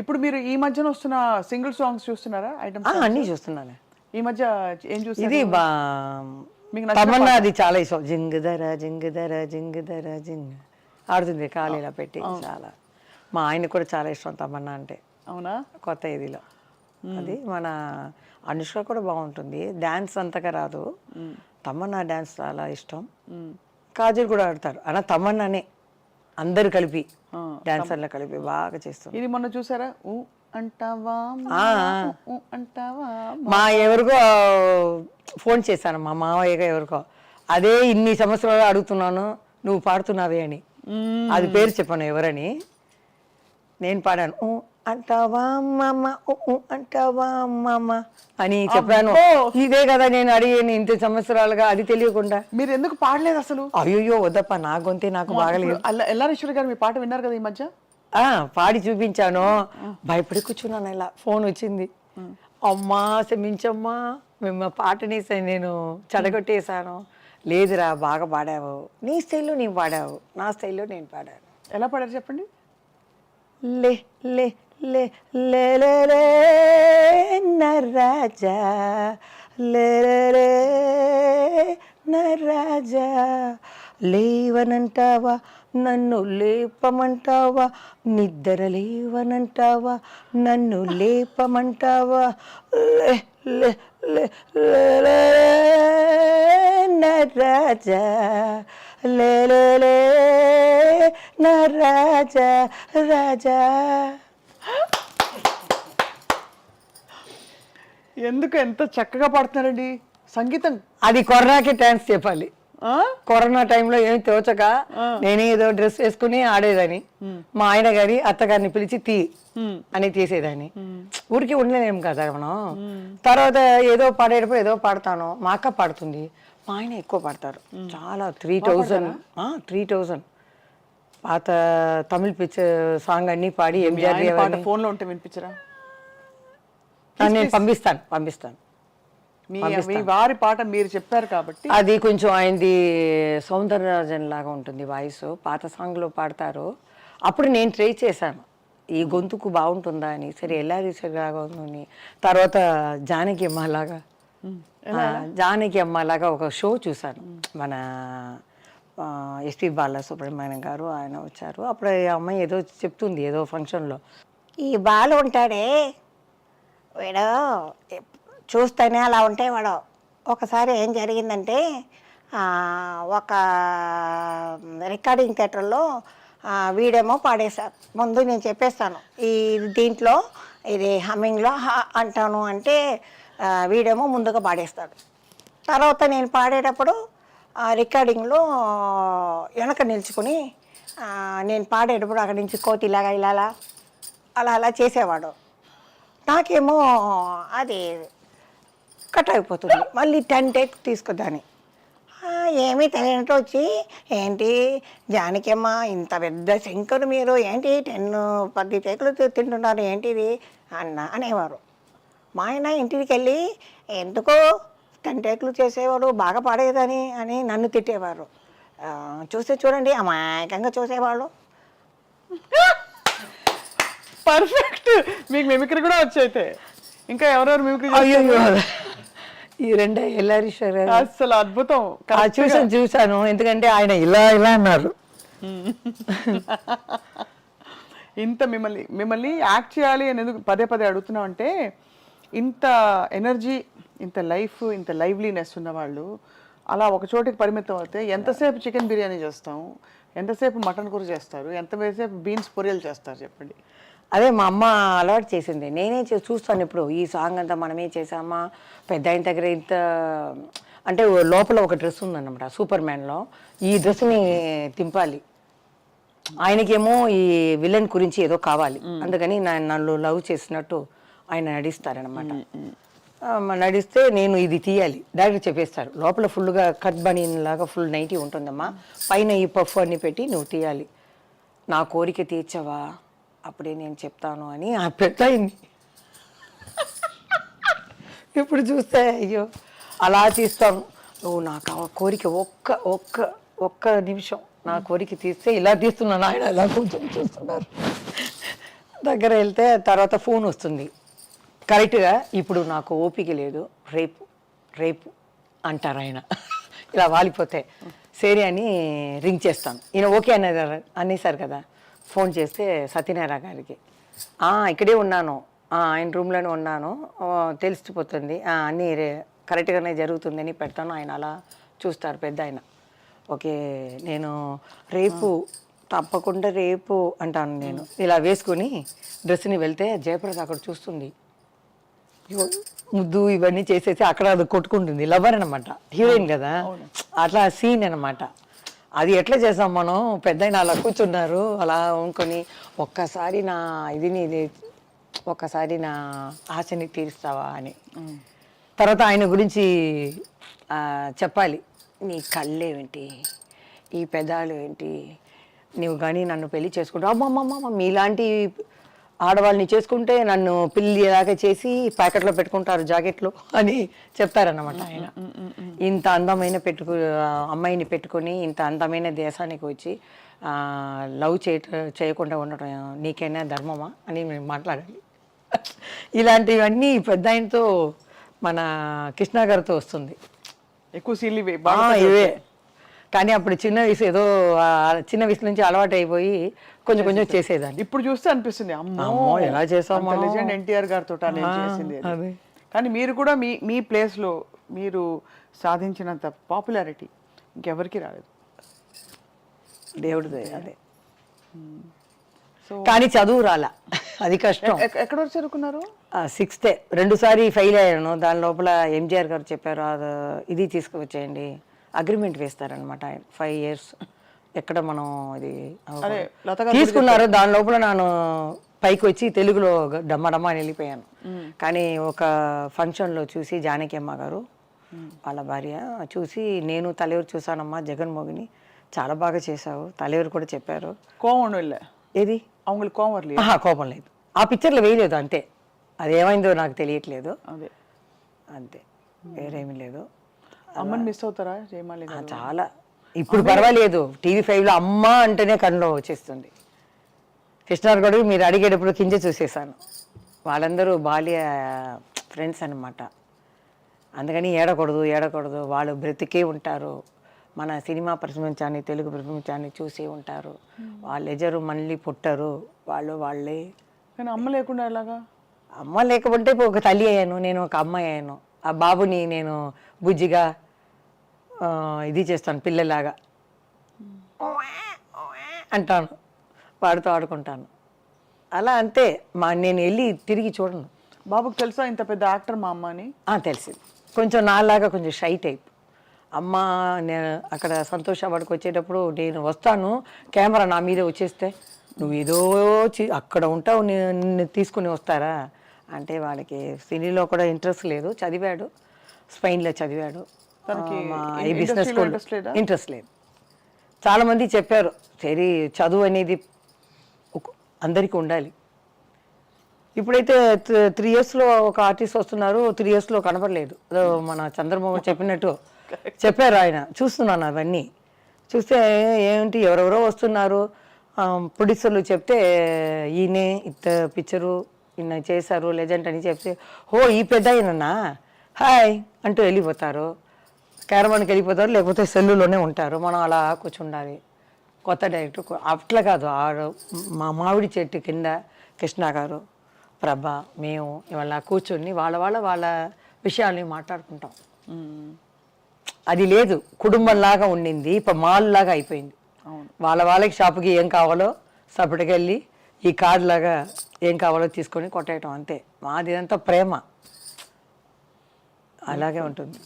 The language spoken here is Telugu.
ఇప్పుడు మీరు ఈ మధ్యన వస్తున్న సింగిల్ సాంగ్స్ చూస్తున్నారా? ఐటమ్ అన్నీ చూస్తున్నాను. ఈ మధ్య ఏం చూస్తారు ఇది తమన్నా అది చాలా ఇష్టం. జింగుదర జింగుదర జింగుదర జింగ్ ఆడుతుంది కాలు ఇలా పెట్టి చాలా. మా ఆయన కూడా చాలా ఇష్టం తమన్నా అంటే. అవునా? కొత్త ఇదిలో. అది మన అనుష్క కూడా బాగుంటుంది. డ్యాన్స్ అంతగా రాదు. తమన్నా డ్యాన్స్ చాలా ఇష్టం. కాజల్ కూడా ఆడతారు. అన్న తమన్నానే. అందరు కలిపి డాన్సర్లు కలిపి బాగా చేస్తారు ఇది మొన్న చూసారా? అంటావా అంటావా మా ఎవరికో ఫోన్ చేశాను మా మావయ్యగా ఎవరికో. అదే ఇన్ని సంవత్సరాలు అడుగుతున్నాను నువ్వు పాడుతున్నావే అని. అది పేరు చెప్పాను ఎవరని. నేను పాడాను అంటావా మామ అంటావా మామ అని చెప్పాను. ఇదే కదా నేను అడిగాను ఇంత సంవత్సరాలుగా అది తెలియకుండా. మీరు ఎందుకు పాడలేదు అసలు? అయ్యో వద్దప్ప నా గొంతే నాకు బాగలేదు. ఎల్లారేశ్వరి గారు మీ పాట విన్నారు కదా ఈ మధ్య? ఆ, పాడి చూపించాను. భయపడి కూర్చున్నాను ఇలా ఫోన్ వచ్చింది. అమ్మా క్షమించమ్మా మేము పాటని నేను చెడగొట్టేశాను. లేదురా బాగా పాడావు. నీ స్టైల్లో నేను పాడావు. నా స్టైల్లో నేను పాడాను. ఎలా పాడారు చెప్పండి? లే లే లే లే నరాజా లే నరాజా లేవనంటావా నన్ను లేపమంటావా నిద్ర లేవనంటావా నన్ను లేపమంటావా లే లే లే నరాజా లే నరాజా రాజా ఎందుకు ఎంత చక్కగా పాడుతున్నారండి? సంగీతం. అది కరోనాకి డాన్స్ చెప్పాలి? కరోనా టైంలో ఏమి తోచక నేనే ఏదో డ్రెస్ వేసుకుని ఆడేదాన్ని. మా ఆయన గారి అత్తగారిని పిలిచి తీ అని తీసేదాన్ని. ఊరికి ఉండలేము కదా మనం. తర్వాత ఏదో పాడేటప్పుడు ఏదో పాడతాను. మా అక్క పాడుతుంది. మా ఆయన ఎక్కువ పాడతారు. చాలా త్రీ థౌజండ్ త్రీ థౌజండ్ పాత తమిళ్ పిక్చర్ సాంగ్ అన్ని పాడి ఎంజిఆర్ ఆయన పాట ఫోన్లో ఉంటే వినిపించరా? నేను పంపిస్తాను పంపిస్తాను. మీ మీ వారి పాట మీరు చెప్పారు కాబట్టి అది కొంచెం ఆయనది సౌందరరాజన్ లాగా ఉంటుంది వాయిస్ పాత సాంగ్లో పాడతారు. అప్పుడు నేను ట్రై చేశాను. ఈ గొంతుకు బాగుంటుందా అని సరే ఎల్లారి లాగా ఉందని తర్వాత జానకి అమ్మ లాగా జానకి అమ్మ లాగా ఒక షో చూశాను. మన ఎస్పి బాలసుబ్రహ్మణ్యం గారు ఆయన వచ్చారు. అప్పుడు ఈ అమ్మాయి ఏదో చెప్తుంది ఏదో ఫంక్షన్లో. ఈ బాలు ఉంటాడే వీడు చూస్తేనే అలా ఉంటే వాడు ఒకసారి ఏం జరిగిందంటే ఒక రికార్డింగ్ థియేటర్లో వీడేమో పాడేశారు. ముందు నేను చెప్పేస్తాను. ఈ దీంట్లో ఇది హమ్మింగ్లో హ అంటాను అంటే వీడేమో ముందుగా పాడేస్తాడు. తర్వాత నేను పాడేటప్పుడు రికార్డింగ్లో వెనక నిల్చుకుని నేను పాడేటప్పుడు అక్కడి నుంచి కోతిలాగా ఇలా అలా అలా చేసేవాడు. నాకేమో అది కట్ అయిపోతుంది. మళ్ళీ టెన్ టేక్ తీసుకుదాన్ని ఏమీ తెలియనట్టు వచ్చి ఏంటి జానకమ్మ ఇంత పెద్ద శంకరు మీరు? ఏంటి టెన్ పది టేకులు తింటున్నారు? ఏంటిది? అన్న అనేవారు. మా ఆయన ఇంటికి వెళ్ళి ఎందుకో టెన్ టేకులు చేసేవాడు బాగా పాడేదని అని నన్ను తిట్టేవారు. చూస్తే చూడండి అమాయకంగా చూసేవాళ్ళు. పర్ఫెక్ట్. మీకు మిమిక్రీ కూడా వచ్చైతే. ఇంకా ఎవరెవరు మిమిక్రీ అయ్యో ఈ రెండే గారు. అసలు అద్భుతం. చూసాను చూసాను ఎందుకంటే ఆయన ఇలా ఇలా అన్నారు. ఇంత మిమ్మల్ని మిమ్మల్ని యాక్ట్ చేయాలి అని ఎందుకు పదే పదే అడుగుతున్నాం అంటే ఇంత ఎనర్జీ ఇంత లైఫ్ ఇంత లైవ్లీనెస్ ఉన్న వాళ్ళు అలా ఒక చోటికి పరిమితం అవుతే ఎంతసేపు చికెన్ బిర్యానీ చేస్తాం? ఎంతసేపు మటన్ కూర చేస్తారు? ఎంతసేపు బీన్స్ పొరియలు చేస్తారు? చెప్పండి. అదే మా అమ్మ అలవాటు చేసింది. నేనే చే- చూస్తాను ఇప్పుడు ఈ సాంగ్ అంతా మనమే చేసామా పెద్ద ఆయన దగ్గర ఇంత అంటే లోపల ఒక డ్రెస్ ఉందన్నమాట సూపర్ మ్యాన్లో. ఈ డ్రెస్ని తింపాలి ఆయనకేమో ఈ విలన్ గురించి ఏదో కావాలి. అందుకని నన్ను లవ్ చేసినట్టు ఆయన నడిస్తారనమాట నడిస్తే నేను ఇది తీయాలి. డైరెక్ట్ చెప్పేస్తారు లోపల ఫుల్గా కట్ బనీన్ లాగా ఫుల్ నైటీ ఉంటుందమ్మా. పైన ఈ పఫ్ అన్ని పెట్టి నువ్వు తీయాలి. నా కోరిక తీర్చవా? అప్పుడే నేను చెప్తాను అని ఆ పెద్ద ఇప్పుడు చూస్తే అయ్యో అలా తీస్తాను. నువ్వు నాకు ఆ కోరిక ఒక్క ఒక్క ఒక్క నిమిషం నా కోరిక తీస్తే ఇలా తీస్తున్నాను ఆయన అలా కొంచెం చూస్తున్నారు. దగ్గర వెళ్తే తర్వాత ఫోన్ వస్తుంది. కరెక్ట్గా ఇప్పుడు నాకు ఓపిక లేదు. రేపు రేపు అంటారు ఆయన. ఇలా వాలిపోతే సరే అని రింగ్ చేస్తాను. ఈయన ఓకే అనేది అనేసారు కదా. ఫోన్ చేస్తే సత్యనారాయణ గారికి. "ఆ, ఇక్కడే ఉన్నాను. ఆయన రూమ్లోనే ఉన్నాను. తెలిసిపోతుంది. అన్నీ రే- కరెక్ట్గానే జరుగుతుందని పెడతాను. ఆయన అలా చూస్తారు పెద్ద ఆయన. ఓకే నేను రేపు తప్పకుండా రేపు అంటాను నేను. ఇలా వేసుకొని డ్రెస్ని వెళ్తే జయప్రద అక్కడ చూస్తుంది. ముద్దు ఇవన్నీ చేసేసి అక్కడ అది కొట్టుకుంటుంది. లవర్ అనమాట హీరోయిన్ కదా. అట్లా సీన్ అనమాట అది ఎట్లా చేసాం మనం? పెద్ద అలా కూర్చున్నారు అలా ఉంకొని ఒక్కసారి నా ఇదిని ఇది ఒక్కసారి నా ఆశని తీరుస్తావా అని. తర్వాత ఆయన గురించి చెప్పాలి. నీ కళ్ళేమిటి ఈ పెదాలు ఏంటి? నువ్వు కానీ నన్ను పెళ్ళి చేసుకుంటావు. అమ్మమ్మమ్మ మీలాంటి ఆడవాళ్ళని చేసుకుంటే నన్ను పిల్లి దాకా చేసి ప్యాకెట్లో పెట్టుకుంటారు జాకెట్లో అని చెప్తారన్నమాట. ఆయన ఇంత అందమైన పెట్టుకు అమ్మాయిని పెట్టుకొని ఇంత అందమైన దేశానికి వచ్చి లవ్ చేయ చేయకుండా ఉండటం నీకైనా ధర్మమా అని మేము మాట్లాడాలి. ఇలాంటివన్నీ పెద్ద ఆయనతో మన కృష్ణ గారితో వస్తుంది. ఎక్కువ సీలి ఇవే. కానీ అప్పుడు చిన్న వయసు ఏదో చిన్న వయసు నుంచి అలవాటు అయిపోయి కొంచెం కొంచెం చేసేదాన్ని. ఇప్పుడు చూస్తే అనిపిస్తుంది అమ్మో ఎలా చేసాం మనం? లెజెండ్ ఎన్టీఆర్ గారితో చేసింది. కానీ మీరు కూడా మీ మీ ప్లేస్లో మీరు సాధించినంత పాపులారిటీ ఇంకెవరికి రాలేదు. దేవుడి అదే. కానీ చదువు రాలా. అది కష్టం. ఎక్క- ఎక్కడ చదువుకున్నారు? సిక్స్తే రెండుసారి ఫెయిల్ అయ్యాను. దాని లోపల ఎంజిఆర్ గారు చెప్పారు అది ఇది తీసుకువచ్చేయండి. అగ్రిమెంట్ వేస్తారనమాట ఫైవ్ ఇయర్స్ ఎక్కడ మనం ఇది తీసుకున్నారు దాని లోపల నేను పైకి వచ్చి తెలుగులో డమ్మడమ్మ అని వెళ్ళిపోయాను. కానీ ఒక ఫంక్షన్లో చూసి జానకి అమ్మ గారు వాళ్ళ భార్య చూసి నేను తలేరు చూసానమ్మా జగన్మోహిని చాలా బాగా చేశావు. తలేరు కూడా చెప్పారు. కోపం ఏది? అవును కోపం లేదు కోపం లేదు. ఆ పిక్చర్లో వేయలేదు అంతే. అది ఏమైందో నాకు తెలియట్లేదు. అంతే. వేరేమీ లేదు. అమ్మని మిస్ అవుతారా జయమాలి చాలా. ఇప్పుడు పర్వాలేదు. టీవీ ఫైవ్లో అమ్మ అంటేనే కన్నులో వచ్చేస్తుంది. కృష్ణార్ కూడా మీరు అడిగేటప్పుడు కింద చూసేసాను వాళ్ళందరూ బాల్య ఫ్రెండ్స్ అన్నమాట. అందుకని ఏడకూడదు ఏడకూడదు. వాళ్ళు బ్రతికే ఉంటారు. మన సినిమా ప్రపంచాన్ని తెలుగు ప్రపంచాన్ని చూసి ఉంటారు. వాళ్ళు ఎజరు మళ్ళీ పుట్టరు. వాళ్ళు వాళ్ళే. కానీ అమ్మ లేకుండా ఎలాగా? అమ్మ లేకపోతే ఒక తల్లి అయ్యాను నేను ఒక అమ్మాయి అయ్యాను. ఆ బాబుని నేను బుజ్జిగా ఇది చేస్తాను పిల్లలాగా. అంటాను వాడితో ఆడుకుంటాను. అలా అంతే మా నేను వెళ్ళి తిరిగి చూడను. బాబుకి తెలుసా ఇంత పెద్ద యాక్టర్ మా అమ్మ అని ఆ, తెలిసింది. కొంచెం నాలాగా కొంచెం షై టైప్. అమ్మ నేను అక్కడ సంతోష వాడికి వచ్చేటప్పుడు నేను వస్తాను కెమెరా నా మీద వచ్చేస్తే నువ్వు ఏదో అక్కడ ఉంటావు ని- నిన్ను తీసుకుని వస్తారా? అంటే వాడికి సినీలో కూడా ఇంట్రెస్ట్ లేదు చదివాడు స్పెయిన్లో చదివాడు. ఈ బిజినెస్ ఇంట్రెస్ట్ లేదా? ఇంట్రెస్ట్ లేదు. చాలా మంది చెప్పారు సరే చదువు అనేది అందరికీ ఉండాలి. ఇప్పుడైతే త్రీ ఇయర్స్లో ఒక ఆర్టిస్ట్ వస్తున్నారు త్రీ ఇయర్స్లో కనపడలేదు. మన చంద్రబాబు చెప్పినట్టు చెప్పారు ఆయన. చూస్తున్నాను అవన్నీ. చూస్తే ఏంటి ఎవరెవరో వస్తున్నారు. ప్రొడ్యూసర్లు చెప్తే ఈయనే ఇంత పిక్చరు ఈయన చేశారు లెజెండ్ అని చెప్తే ఓ ఈ పెద్ద ఆయనన్నా హాయ్ అంటూ వెళ్ళిపోతారు. క్యారవాన్కి వెళ్ళిపోతారు లేకపోతే సెల్లులోనే ఉంటారు. మనం అలా కూర్చుండాలి. కొత్త డైరెక్టర్ అట్లా కాదు. ఆడు మా మామిడి చెట్టు కింద కృష్ణ గారు ప్రభ మేము ఇవాళ కూర్చొని వాళ్ళ వాళ్ళ వాళ్ళ విషయాల్ని మాట్లాడుకుంటాం. అది లేదు. కుటుంబంలాగా ఉండింది. ఇప్పుడు మాల్ లాగా అయిపోయింది. వాళ్ళ వాళ్ళకి షాపుకి ఏం కావాలో సపటికి వెళ్ళి ఈ లాగా ఏం కావాలో తీసుకొని కొట్టేయటం అంతే. మాది అంతా ప్రేమ. అలాగే ఉంటుంది.